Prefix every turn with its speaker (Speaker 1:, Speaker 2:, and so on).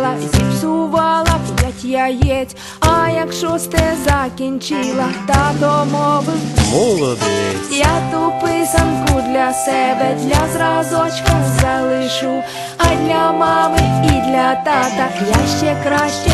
Speaker 1: змалювала, зіпсувала п'ять яєць. А як шосте закінчила, тато мовив
Speaker 2: Молодець.
Speaker 1: я ту писанку для себе, для зразочка залишу, а для мами і для тата я ще краще